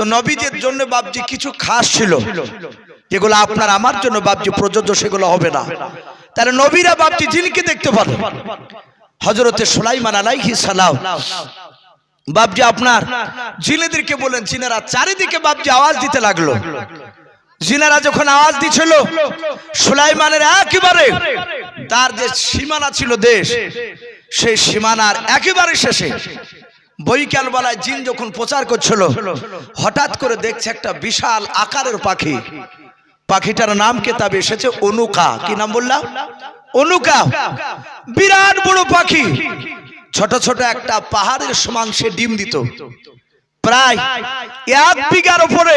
তো নবীজের জন্য বাবজি কিছু খাস ছিল। যেগুলো আপনার আমার জন্য বাবজি প্রযোজ্য, সেগুলো হবে না। তাহলে নবীরা বাবজি জিনকে দেখতে পারে। হজরতে সুলাইমান আলাইহি সালাম। বাবজি আপনার জিনেদেরকে বলেন জিনেরা চারিদিকে বাবজি আওয়াজ দিতে লাগল। জিনারা যখন আওয়াজ দিছিল, সুলাইমানের একেবারে তার যে সীমানা ছিল দেশ, সেই সীমানার একেবারে শেষে বৈকাল বেলায় জিন যখন প্রচার করছিল হঠাৎ করে দেখছে একটা বিশাল আকারের পাখি। পাখিটার নাম কেতাবে এসেছে অনুকা। কি নাম বললাম অনুকা। বিরাট বড় পাখি। ছোট ছোট একটা পাহাড়ের সমান সে ডিম দিত। প্রায় এক বিঘার উপরে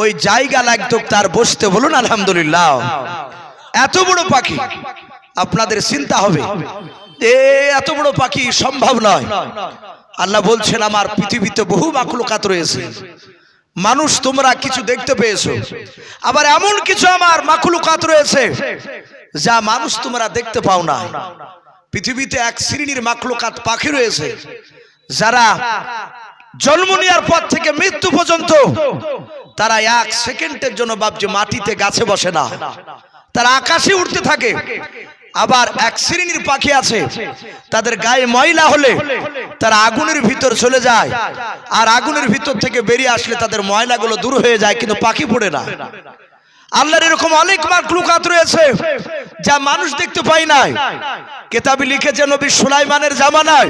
ওই জায়গা লাগতো তার বসতে। বলুন আলহামদুলিল্লাহ। এত বড় পাখি। আপনাদের চিন্তা হবে। এ এত বড় পাখি সম্ভব নয়। আল্লাহ বলছেন, আমার পৃথিবীতে বহু মাকুলকাত রয়েছে। মানুষ তোমরা কিছু দেখতে পেয়েছ। আবার এমন কিছু আমার মাকুলকাত রয়েছে, যা মানুষ তোমরা দেখতে পাও না পৃথিবীতে এক শ্রেণির মাকলুকাত পাখি রয়েছে, যারা জন্ম নেওয়ার পর থেকে মৃত্যু পর্যন্ত তারা এক সেকেন্ডের জন্য ভাবছে মাটিতে গাছে বসে না। তারা আকাশে উঠতে থাকে। আবার এক শ্রেণির পাখি আছে, তাদের গায়ে ময়লা হলে তারা আগুনের ভিতর চলে যায়। আর আগুনের ভিতর থেকে বেরিয়ে আসলে তাদের ময়লাগুলো দূর হয়ে যায়, কিন্তু পাখি পড়ে না। আল্লাহর এরকম অনেক মাকলুকাত রয়েছে, যা মানুষ দেখতে পাই নাই। কেতাবি লিখেছে নবী সুলাইমানের জামানায়,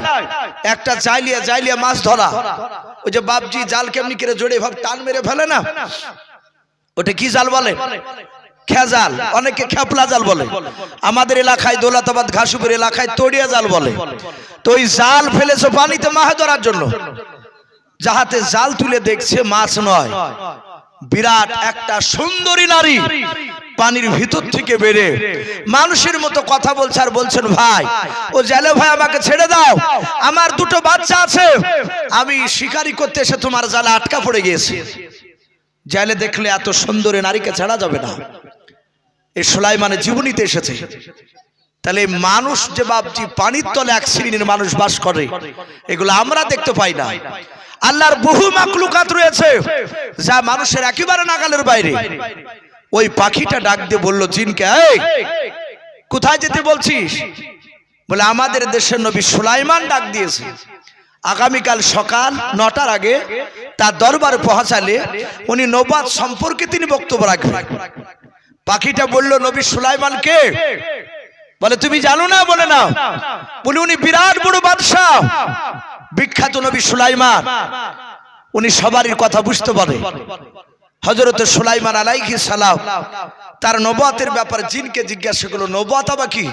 একটা জাইলিয়া জাইলিয়া মাছ ধরা। ওই যে বাপজি জাল কেমনি করে জড়ে ভাব টান মেরে ফেলে না? ওটা কি জাল বলে? খেজাল, অনেকে খেপলা জাল বলে। আমাদের এলাকায় দৌলতাবাদ, ঘাসুপুর এলাকায় তড়িয়া জাল বলে। তো ওই জাল ফেলেছে পানিতে মাছ ধরার জন্য। যাহাতে জাল তুলে দেখছে মাছ নয়। বিরাট একটা সুন্দরী নারী পানির ভিতর থেকে বেড়ে মানুষের মতো কথা বলছে আর বলছেন, ভাই, ও জেলে ভাই, আমাকে ছেড়ে দাও। আমার দুটো বাচ্চা আছে। আমি শিকারি করতে এসে তোমার জালে আটকা পড়ে গিয়েছি। জেলে দেখলে এত সুন্দরী নারীকে ছাড়া যাবে না। এই সোলাইমানের জীবনীতে এসেছে। তাহলে মানুষ যে বাপজি, পানির তলে এক শ্রেণির মানুষ বাস করে, এগুলো আমরা দেখতে পাই না। আল্লাহর বহু মাকলুকাত রয়েছে, যা মানুষের একেবারে নাগালের বাইরে। ওই পাখিটা ডাক দিয়ে বলল, জিনকে কোথায় যেতে বলছিস? বলে, আমাদের দেশের নবী সুলাইমান ডাক দিয়েছে। আগামীকাল সকাল নটার আগে তার দরবারে পৌঁছালে উনি নবাদ সম্পর্কে তিনি বক্তব্য রাখবেন। পাখিটা বলল, নবী সুলাইমানকে? বলে, তুমি জানো না? বলে না বলে, উনি বিরাট বড় বাদশাহ। বিখ্যাত নবী সুলাইমান। উনি সবারই কথা বুঝতে পারে। হজরত সুলাইমান আলাইহি সালাম তার নবাতের ব্যাপারে জিনকে জিজ্ঞাসা করল, নবাত আবার কি?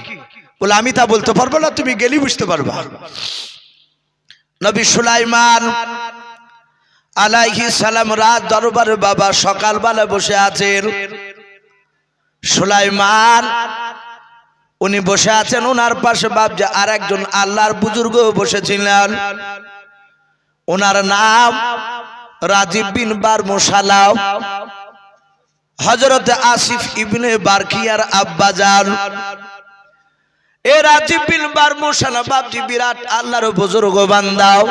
বলে, আমি তা বলতে পারব না, তুমি গেলি বুঝতে পারবা। নবী সুলাইমান আলাইহি সালাম রাত দরবারে বাবা সকালবেলা বসে আছেন। সুলাইমান, উনি বসে আছেন ওনার পাশে বাবজা আর একজন আল্লাহর বুজুর্গ বসেছিলেন। ওনার নাম রাজীব বিন বার মুসালাম হজরত আসিফ ইবনে বারকিয়ার আব্বাজান। এ রাজীব বিন বার মুসালাম বাবজি বিরাট আল্লাহর বুজুর্গ বান্দাও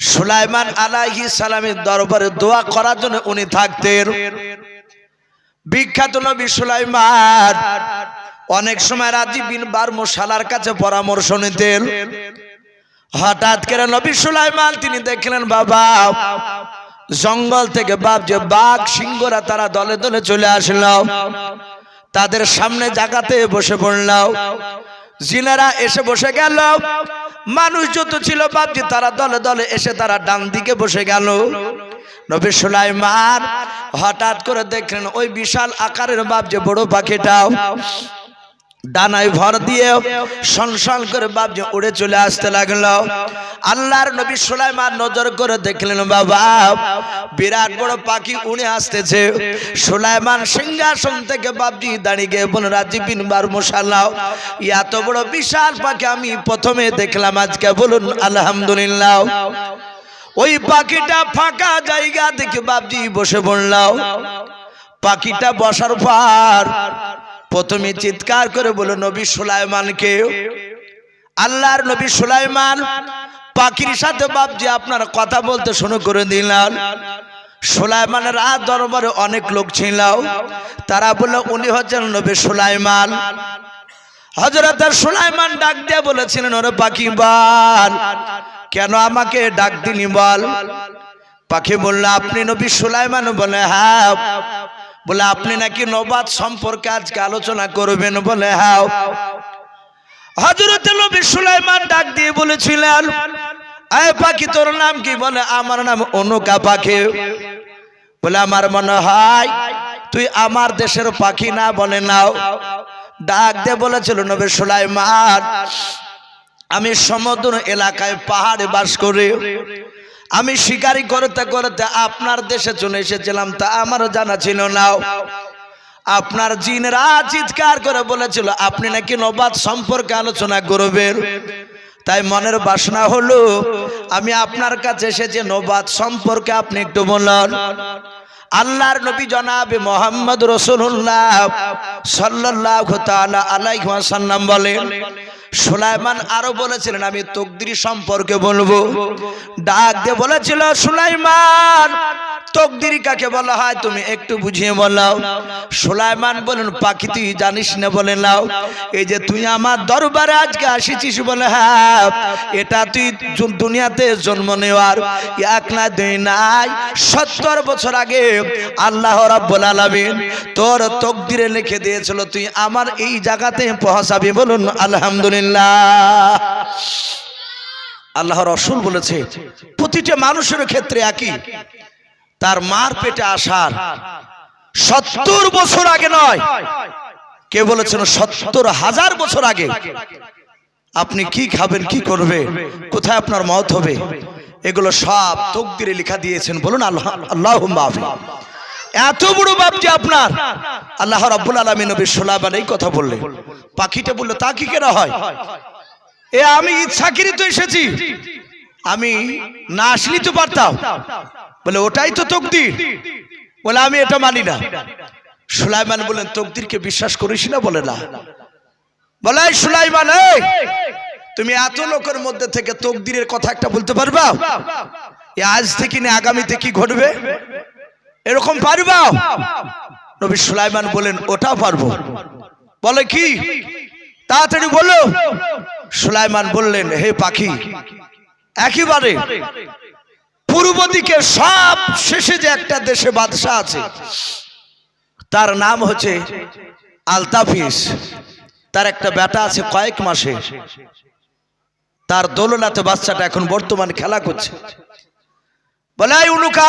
সুলাইমান আলাইহি সালামের দরবারে দোয়া করার জন্য উনি থাকতেন। বিখ্যাত নবী সুলাইমান। অনেক সময় রাজীব বিন বার মশালার কাছে পরামর্শ নিতেন। হঠাৎ করে নবী সুলাইমান তিনি দেখলেন, বাবা, জঙ্গল থেকে বাপ যে বাঘ সিংহরা তারা দলে দলে চলে আসলো। তাদের সামনে জাগাতে বসে পড়লাম জিনারা এসে বসে গেল। মানুষ যত ছিল বাপজি তারা দলে দলে এসে তারা ডান দিকে বসে গেল। নবী সুলাইমান হঠাৎ করে দেখলেন ওই বিশাল আকারের বাপ যে বড় পাখিটাও। ডানায় ভর দিয়ে সনসন করে বাপ যে উড়ে চলে আসতে লাগল। আল্লাহর নবী সুলাইমান নজর করে দেখলেন, বাবা, বিরাট বড় পাখি উড়ে আসতেছে। সুলাইমান সিংহাসন থেকে বাপজি দাঁড়িয়ে গিয়ে বল রাজীবিন বার মশালাও এত বড় বিশাল পাখি আমি প্রথমে দেখলাম, আজকে বলুন, আলহামদুলিল্লাহ। ওই পাখিটা ফাঁকা জায়গা দেখে বাপজি বসে পড়লাম। পাখিটা বসার পর প্রথমে চিৎকার করে বলো নবী সুলাইমানকে, আল্লাহর নবী সুলাইমান, পাখির সাথে বাপজি আপনার কথা বলতে শুরু করে দিলাম সুলাইমানের আর দরবারে অনেক লোক ছিল। তারা বলল, উনি হচ্ছেন নবী সুলাইমান। হজরত সুলাইমান ডাক দিয়ে বলেছিলেন, ওরে পাখি বল কেন আমাকে ডাক দিনি বল? পাখি বলল, আপনি নবী সুলাইমান বলে হ্যাঁ। বলে, আপনি নাকি নবাদ সম্পর্কে আজকে আলোচনা করবেন বলে হ্যাঁ। হজরত নবী সুলাইমান ডাক দিয়ে বলেছিলেন, আয় পাখি, তোর নাম কি? বলে, আমার নাম অনুকা পাখি। বলে, আমার মনে হয় তুই আমার দেশের পাখি না বলে নাও। ডাক দিয়ে বলেছিল নবী সুলাইমান আমি সমুদ্র এলাকায় পাহাড়ে বাস করি। আমি শিকারি করতে করতে আপনার দেশে চলে এসেছিলাম, তা আমারও জানা ছিল না। আপনার জিনরা চিৎকার করে বলেছিল, আপনি নাকি নবাদ সম্পর্কে আলোচনা করবেন? তাই মনের বাসনা হলো, আমি আপনার কাছে এসেছি নবাদ সম্পর্কে আপনি একটু বলুন। আল্লাহর নবী জনাবে মোহাম্মদ রসুল্লাহ সাল্লাহ আলাইহি ওয়াসাল্লাম বলেন সুলাইমান আরও বলেছিলেন আমি তকদির সম্পর্কে বলব। ডাক দিয়ে বলেছিল সুলাইমান তকদির কাকে বলা হয়? তুমি একটু বুঝিয়ে বলাও। সুলাইমান বলেন, পাখি তুই জানিস না? বলে নাও। এই যে তুই আমার দরবারে আজকে আসিছিস বলে হ্যাঁ এটা তুই দুনিয়াতে জন্ম নেওয়ার এক না দুই নাই। সত্তর বছর আগে আল্লাহ রাব্বুল আলামিন তোর তকদিরে লিখে দিয়েছিল, তুই আমার এই জায়গাতে পৌঁছাবি। বলুন, আলহামদুলিল্লাহ। আল্লাহ রসুল বলেছে, প্রতিটা মানুষের ক্ষেত্রে একই। তার মার পেটে আসার সত্তর বছর আগে নয়। কে বলেছেন সত্তর হাজার বছর আগে? আপনি কি খাবেন, কি করবে? কোথায় আপনার মত হবে? এগুলো সব তকদিরে লেখা দিয়েছেন। বলুন, আল্লাহ আল্লাহ এত বড় বাপটি আপনার। আল্লাহ রাব্বুল আলামিন নবী সুলাইমান এই কথা বললেন। পাখিটা বলল, তা কি কেন হয়? এ, আমি ইচ্ছাকৃত এসেছি। আমি না আসলেই তো পারতাম। বলে, ওটাই তো তকদির। বলে, আমি এটা মানি না। সুলাইমান বলেন তকদিরকে বিশ্বাস করিস না? বলে না। বলে সুলাইমান তুমি এত লোকের মধ্যে থেকে তকদিরের কথা একটা বলতে পারবা? আজ থেকে না আগামীতে কি ঘটবে? এরকম পারবা? নবী সুলাইমান বলেন ওটাও পারব। বলে, কি? তাড়াতাড়ি বলো। সুলাইমান বললেন, হে পাখি, একেবারে পূর্ব দিকে সব শেষে যে একটা দেশে বাদশাহ আছে, তার নাম হচ্ছে আলতাফিস। তার একটা বেটা আছে কয়েক মাসে। তার দোলনাতে বাচ্চাটা এখন বর্তমান খেলা করছে। বলে, "এই উনুকা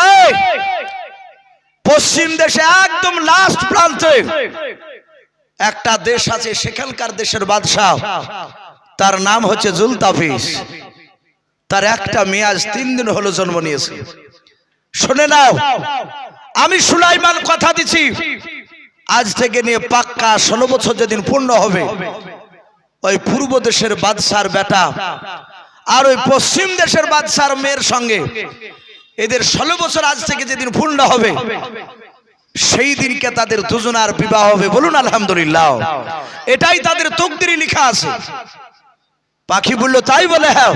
পশ্চিম দেশে একদম লাস্ট প্রান্তে একটা দেশ আছে, সেখানকার দেশের বাদশাহ। তার নাম হচ্ছে জুলতাফিস। তার একটা মেয়ে আজ তিন দিন হলো জন্ম নিয়েছে। শুনে নাও, আমি সুলাইমান কথা দিছি। আজ থেকে নিয়ে পাক্কা ষোলো বছর যেদিন পূর্ণ হবে, ওই পূর্ব দেশের বাদশার বেটা আর ওই পশ্চিম দেশের বাদশার মেয়ের সঙ্গে এদের ষোলো বছর আজ থেকে যেদিন পূর্ণ হবে, সেই দিনকে তাদের দুজনার বিবাহ হবে। বলুন আলহামদুলিল্লাহ। এটাই তাদের তকদিরে লেখা আছে। পাখি বলল, তাই বলে হ্যাঁ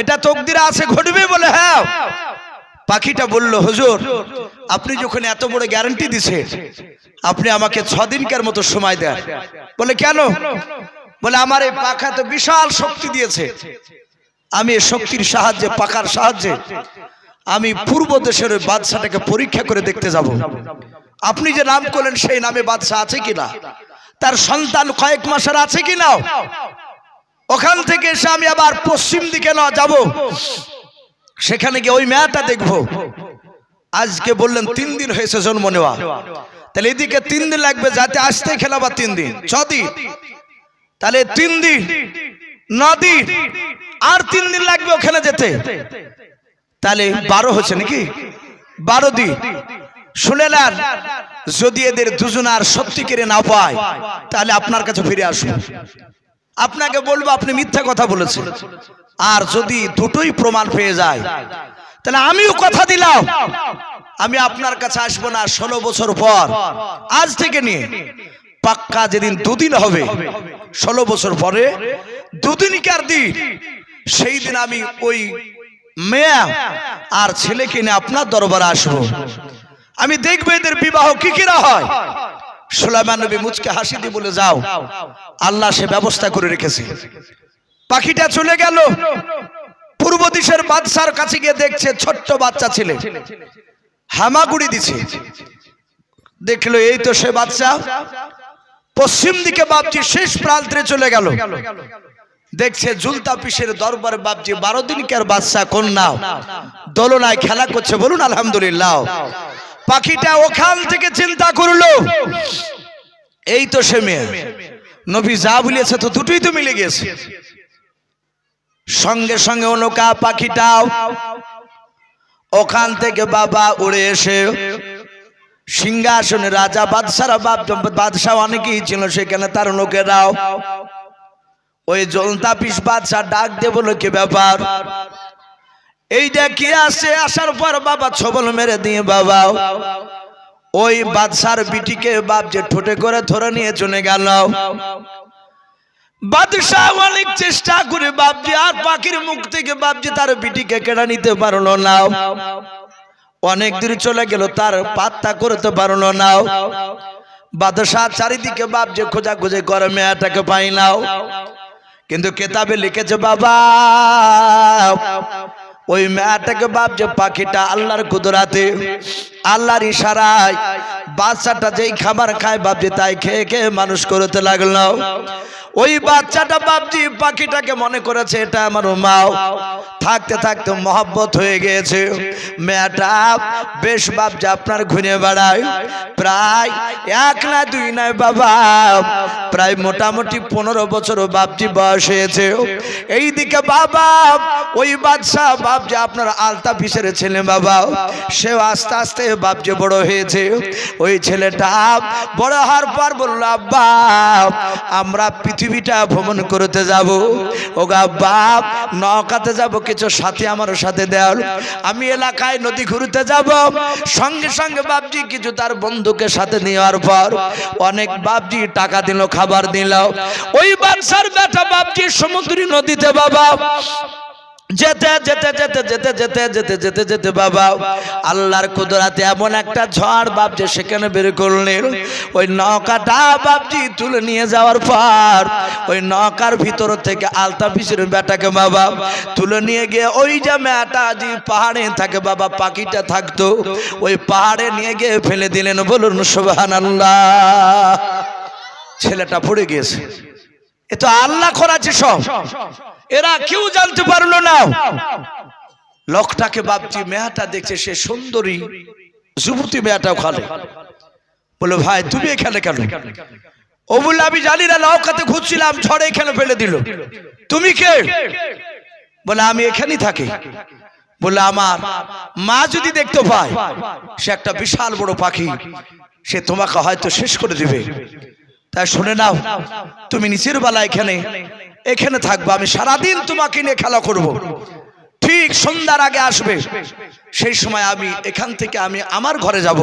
এটা তকদিরে আছে, ঘটবে বলে হ্যাঁ পাখিটা বলল, হুজুর, আপনি যখন এত বড় গ্যারান্টি দিছে আপনি আমাকে ছ দিনকার মতো সময় দেন। বলে, কেন? বলে, আমার এই পাখা তো বিশাল শক্তি দিয়েছে। আমি এই শক্তির সাহায্যে, পাখার সাহায্যে, আমি পূর্ব দেশের ওই বাদশাটাকে পরীক্ষা করে দেখতে যাব। আপনি যে নাম করলেন, সেই নামে বাদশাহ আছে কিনা? তার সন্তান কয়েক মাসের আছে কিনা? ওখান থেকে এসে আমি আবার পশ্চিম দিকে না যাব, সেখানে গিয়ে ওই মেয়াটা দেখব। আজকে বললেন, তিন দিন হয়েছে জন্ম নেওয়া। তাহলে এদিকে তিন দিন লাগবে, যাতে আসতে খেলাবা তিন দিন। ছদিন। তাহলে তিন দিন, নদিন, আর তিন দিন লাগবে ওখানে যেতে। তাহলে বারো হচ্ছে নাকি? বারো দিন। শুনে নেন, যদি এদের দুজনার সত্যি করে না পায়, তাহলে আপনার কাছে ফিরে আসব আপনাকে বলব, আপনি মিথ্যা কথা বলেছেন। আর যদি দুটোই প্রমাণ পেয়ে যায়, তাহলে আমিও কথা দিলাম। আমি আপনার কাছে আসব না ষোলো বছর পর। আজ থেকে নিয়ে পাক্কা যেদিন দুদিন হবে, ষোলো বছর পরে দুদিনকার দিন? সেই দিন আমি ওই মেয়ে আর ছেলেকে নিয়ে আপনার দরবারে আসব। আমি দেখব এদের বিবাহ কি কিরা হয়। সুলাইমান নবী মুচকে হাসি দিয়ে বলে, যাও, আল্লাহ সে ব্যবস্থা করে রেখেছে। পাখিটা চলে গেল। পূর্ব দিশের বাদশার কাছে গিয়ে দেখছে ছোট্ট বাচ্চা ছেলে। হামাগুড়ি দিছে। দেখল, এই তো সে বাচ্চা। পশ্চিম দিকে বাপজি শেষ প্রান্তে চলে গেল। দেখছে জুলতা পিসের দরবার বাপজি, বারো দিনকার বাচ্চা কন্যা, দোলনায় খেলা করছে। বলুন, আলহামদুলিল্লাহ। পাখিটা ওখান থেকে চিন্তা করল। এই তো সে মেয়ে। নবী যা বলিয়েছে তো দুটোই তো মিলে গেছে। সঙ্গে সঙ্গে অনুকা পাখিটাও ওখান থেকে বাবা উড়ে এসে সিংহাসনে রাজা বাদশারা বাদশাহ অনেকেই ছিল সেখানে, তার লোকেরাও ওই জলতা পিস বাদশাহ ডাক দে বলো কি ব্যাপার? এইটা কি আসে আসার পর বাবা ছবল মেরে দিয়ে বাবা। ওই বাদশার বিটিকে বাপ যে ঠোঁটে করে ধরে নিয়ে চলে গেল। চেষ্টা করে আর পাখির মুখ থেকে তার বিটিকে কেড়ে নিতে পারল অনেক দূর চলে গেল, তার পাত্তা করতে পারল না। চারিদিকে বাপ যে খোঁজা খুঁজে করে, মেয়েটাকে পাই নাও কিন্তু কেতাবে লিখেছে, বাবা ওই মেয়েটাকে যে পাখিটা আল্লাহর কুদরাতে, আল্লাহর ইশারায়, বাচ্চাটা যেই খাবার খায় বাপজি তাই খেয়ে খেয়ে মানুষ করতে লাগল। ওই বাচ্চাটা বাপজি পাখিটাকে মনে করেছে, এটা আমার মাও থাকতে থাকতে মহব্বত হয়ে গিয়েছে। মেয়েটা বেশ বাপজি আপনার ঘুরে বেড়ায়। প্রায় এক না দুই নয় বাবা, প্রায় মোটামুটি পনেরো বছর বাপজি বয়স হয়েছে। এইদিকে বাবা, ওই বাদশাহ বাপজি আপনার আলতা পিসের ছেলে বাবা, সেও আস্তে আস্তে বাপজি বড় হয়েছে। ওই ছেলেটা বড় হওয়ার পর বলল, আব্বা, আমরা পৃথিবীটা ভ্রমণ করতে যাব। ওগা বাপ নৌকাতে যাব, কিছু সাথে আমার সাথে দেওয়াল। আমি এলাকায় নদী ঘুরতে যাব। সঙ্গে সঙ্গে বাপজি কিছু তার বন্ধুকে সাথে নেওয়ার পর অনেক বাপজি টাকা দিল, খাবার দিল। ওই বাদশার বেটা বাপজি সমুদ্রী নদীতে, বাবা। যেতে যেতে যেতে যেতে যেতে যেতে যেতে যেতে বাবা, আল্লাহর কুদরাতে এমন একটা ঝড় বাপ যে সেখানে বের করলেন ওই নৌকাটা বাপজি তুলে নিয়ে যাওয়ার পর, ওই নৌকার ভিতর থেকে আলতা পিসের বেটাকে বাবা তুলে নিয়ে গিয়ে ওই যে মেয়েটা যে পাহাড়ে থাকে বাবা, পাখিটা থাকতো, ওই পাহাড়ে নিয়ে গিয়ে ফেলে দিলেন, বলুন সুবাহান আল্লাহ ছেলেটা পড়ে গিয়েছে। এ তো আল্লাহ করাছে সব। এরা কেউ জানতে পারল না। লোকটাকে বাপজি মেয়াটা দেখছে সে সুন্দরী। যুবতী মেয়াটাও খালে বলে, ভাই, তুমি এখানে কেন? ও বললে, আমি জানি না, নৌকাতে ঘুরছিলাম, ঝড়ে এখানে ফেলে দিল। তুমি কে? বলে, আমি এখানেই থাকি। বলে, আমার মা যদি দেখতে পায়, সে একটা বিশাল বড় পাখি, সে তোমাকে হয়তো শেষ করে দিবে। তাই শুনে নাও, তুমি নিচের বেলা এখানে এখানে থাকব, আমি সারাদিন তোমাকে নিয়ে খেলা করব। ঠিক সন্ধ্যার আগে আসবে। সেই সময় আমি এখান থেকে আমি আমার ঘরে যাব।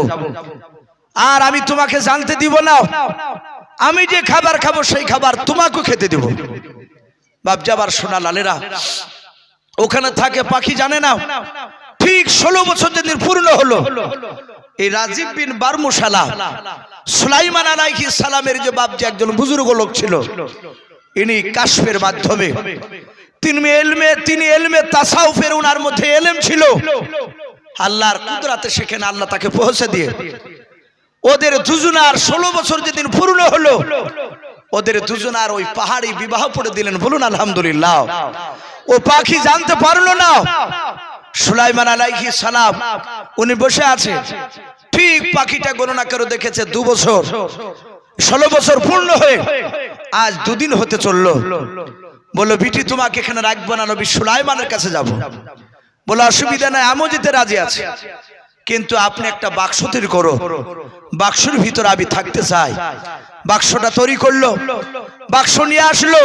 আর আমি তোমাকে জানতে দিব না, আমি যে খাবার খাব সেই খাবার তোমাকেও খেতে দিব। বাপ যাবার সোনা লালেরা, ওখানে থাকে, পাখি জানে না, ঠিক ষোলো বছর যেদিন পূর্ণ হলো এই রাজীব বিন বারমুশালা, সুলাইমান আলাইহি সালামের যে বাপ যে একজন বুজুর্গ লোক ছিল, ইনি কাশফের মাধ্যমে তিনি এলমে তিনি এলমে তাসাউফের উনার মধ্যে এলেম ছিল। আল্লাহর কুদরাতে সেখানে আল্লাহ তাকে পৌঁছে দিয়ে ওদের দুজনার ষোলো বছর যেদিন পূর্ণ হলো, ওদের দুজনার ওই পাহাড়ি বিবাহ পড়ে দিলেন, বলুন আলহামদুলিল্লাহ। ও পাখি জানতে পারল না সুলাইমান আলাইহি সালাম, উনি বসে আছে। ঠিক পাখিটা গণনা করে দেখেছে দু বছর। ষোলো বছর পূর্ণ হয়ে আজ দুদিন হতে চলল। বলল, বিটি, তোমাকে এখানে রাখব না, নবী সুলাইমানের কাছে যাব। বলো অসুবিধা নাই, আমিও যেতে রাজি আছে। কিন্তু আপনি একটা বাক্স তৈরি করো। বাক্সের ভিতরে আমি থাকতে চাই। বাক্সটা তৈরি করল। বাক্স নিয়ে আসলো।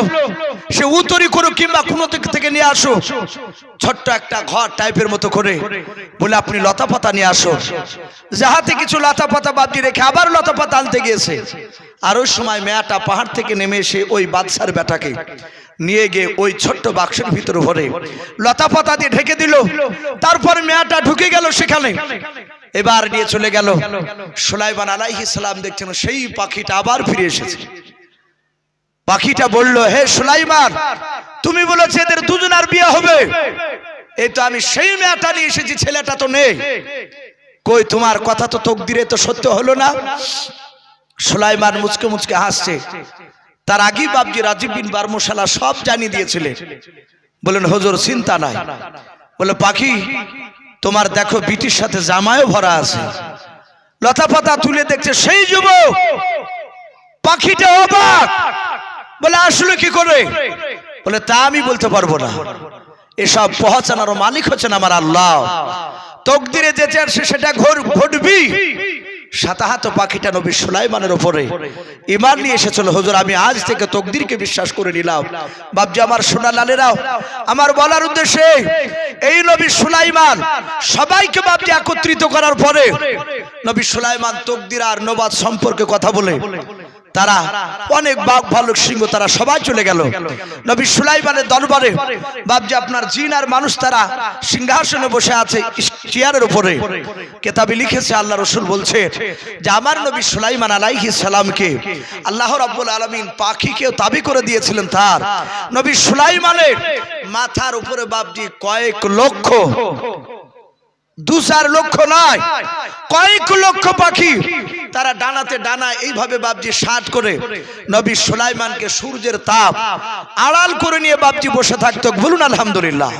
সে উ তৈরি করো কিংবা কোনো দিক থেকে নিয়ে আসো। ছোট্ট একটা ঘর টাইপের মতো করে। বলে, আপনি লতা পাতা নিয়ে আসো। যাহাতে কিছু লতা পাতা বাদ দিয়ে রেখে আবার লতা পাতা আনতে গিয়েছে। আর ওই সময় মেয়াটা পাহাড় থেকে নেমে এসে ওই বাদশার বেটাকে নিয়ে গিয়ে ওই ছোট্ট বাক্সের ভিতরে ভরে লতা পাতা দিয়ে ঢেকে দিল। তারপর মেয়াটা ঢুকে গেল সেখানে। এবার নিয়ে চলে গেল সুলাইমান আলাইহিস সালাম দেখছেন সেই পাখিটা আবার ফিরে এসেছে। পাখিটা বলল হে সুলাইমান তুমি বলেছে এদের দুজনার বিয়ে হবে। এই তো আমি সেই মেয়েটা নিয়ে এসেছি ছেলেটা তো নেই। কই তোমার কথা তো তকদিরে তো সত্য হলো না? সুলাইমান মুচকে মুচকে হাসছে। তার আগেই বাবজি রাজীব বিন বারমশালা সব জানিয়ে দিয়েছিলেন। বলেন হজুর চিন্তা নাই। বলে পাখি তোমার দেখো বিটির সাথে জামায়ও ভরা আছে। লতা পাতা তুলে দেখছে, সেই যুবক পাখিটা অবাক। বলে, আসলে কি করে? বলে, তা আমি বলতে পারব না। এসব পহচানারও মালিক হচ্ছেন আমার আল্লাহ। তকদিরে যেতে আসে সেটা ঘর ঘটবি। সাতাহাত পাখিটা নবী সুলাইমানের ওপরে ইমান নিয়ে এসেছিল, হুজুর, আমি আজ থেকে তকদিরকে বিশ্বাস করে নিলাম। বাবজি আমার সোনা লালেরাও, আমার বলার উদ্দেশ্যে, এই নবী সুলাইমান, সবাইকে বাবজি একত্রিত করার পরে, নবী সুলাইমান তকদির আর নবাদ সম্পর্কে কথা বলে। তারা অনেক বাঘ ভালুক সিংহ, তারা সবাই চলে গেল। নবী সুলাইমানের দরবারে বাবজি আপনার জিন আর মানুষ তারা সিংহাসনে বসে আছে, চেয়ারের উপরে। কেতাবে লিখেছে, আল্লাহ রসুল বলছে যে আমার নবী সুলাইমান আলাইহি সালামকে আল্লাহ রাব্বুল আলামিন পাখিকেও দাবি করে দিয়েছিলেন তার। নবী সুলাইমানের মাথার উপরে বাবজি কয়েক লক্ষ দু চার লক্ষ নয়। কয়েক লক্ষ পাখি তারা ডানাতে ডানা এইভাবে বাবজি ষাট করে নবী সুলাইমানকে সূর্যের তাপ আড়াল করে নিয়ে বাবজি বসে থাকতো। বলুন আলহামদুলিল্লাহ।